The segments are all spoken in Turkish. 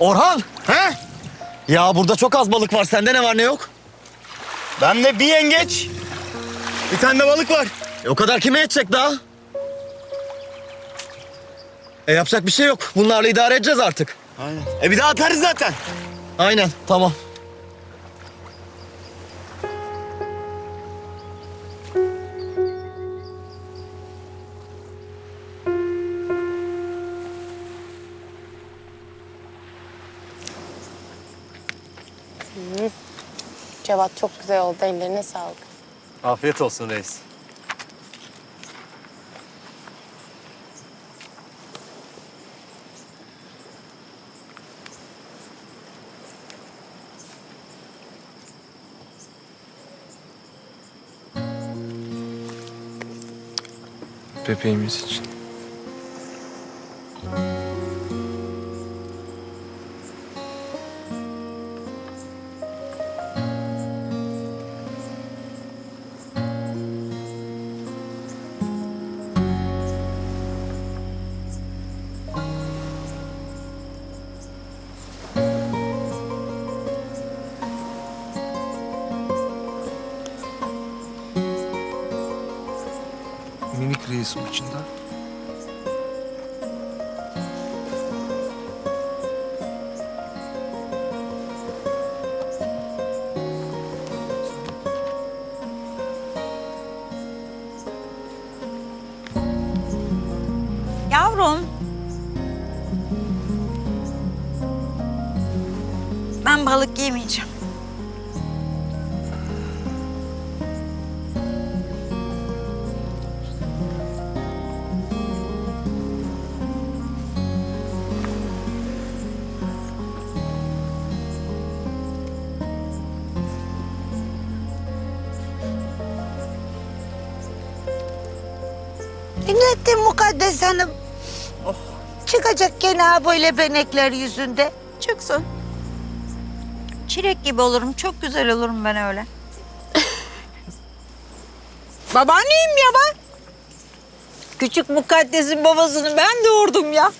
Orhan! He? Ya burada çok az balık var. Sende ne var ne yok? Bende bir yengeç. Bir tane de balık var. E, o kadar kime yetecek daha? E yapacak bir şey yok. Bunlarla idare edeceğiz artık. Aynen. E bir daha atarız zaten. Aynen tamam. Cevat çok güzel oldu. Ellerine sağlık. Afiyet olsun reis. Bebeğimiz için. Minik reisim içinde. Yavrum. Ben balık yemeyeceğim. Dinlettin Mukaddes Hanım. Çıkacak gene böyle benekler yüzünde. Çıksın. Çilek gibi olurum. Çok güzel olurum ben öyle. Babaanneyim ya ben. Küçük Mukaddes'in babasını ben doğurdum ya.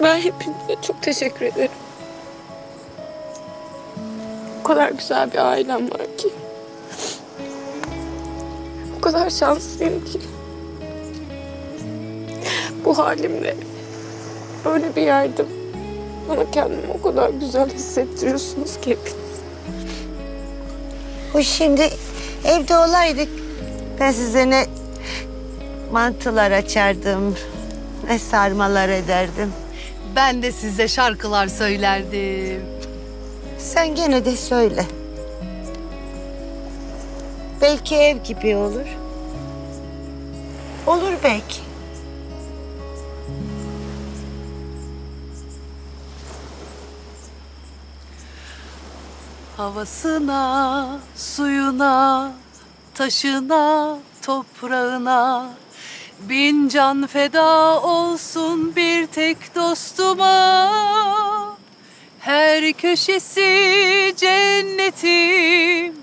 Ben hepinize çok teşekkür ederim. O kadar güzel bir ailem var ki. O kadar şanslıyım ki. Bu halimle öyle bir yerde bana kendimi o kadar güzel hissettiriyorsunuz ki hepiniz. Bu şimdi evde olaydık. Ben size ne mantılar açardım, ne sarmalar ederdim. Ben de size şarkılar söylerdim. Sen gene de söyle. Belki ev gibi olur. Olur belki. Havasına, suyuna, taşına, toprağına Bin can feda olsun bir tek dostuma Her köşesi cennetim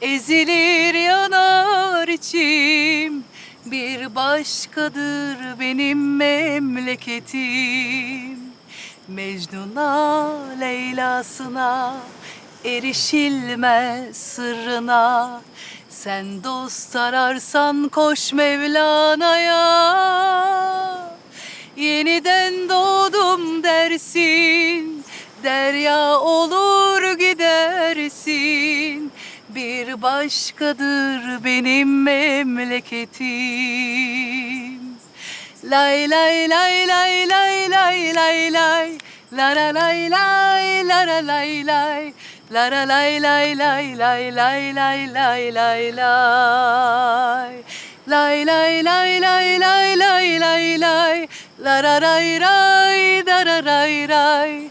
Ezilir yanar içim. Bir başkadır benim memleketim. Mecnun'a, Leyla'sına erişilmez sırrına. Sen dost ararsan koş Mevlana'ya. Yeniden doğdum dersin Derya olur gidersin Bir başkadır benim memleketim Lay lay lay lay lay lay lay lay La la lay lay la la lay lay La la lay lay lay lay lay lay lay lay lay Lay lay lay lay lay lay lay lay La ra ray ray da ra ray ray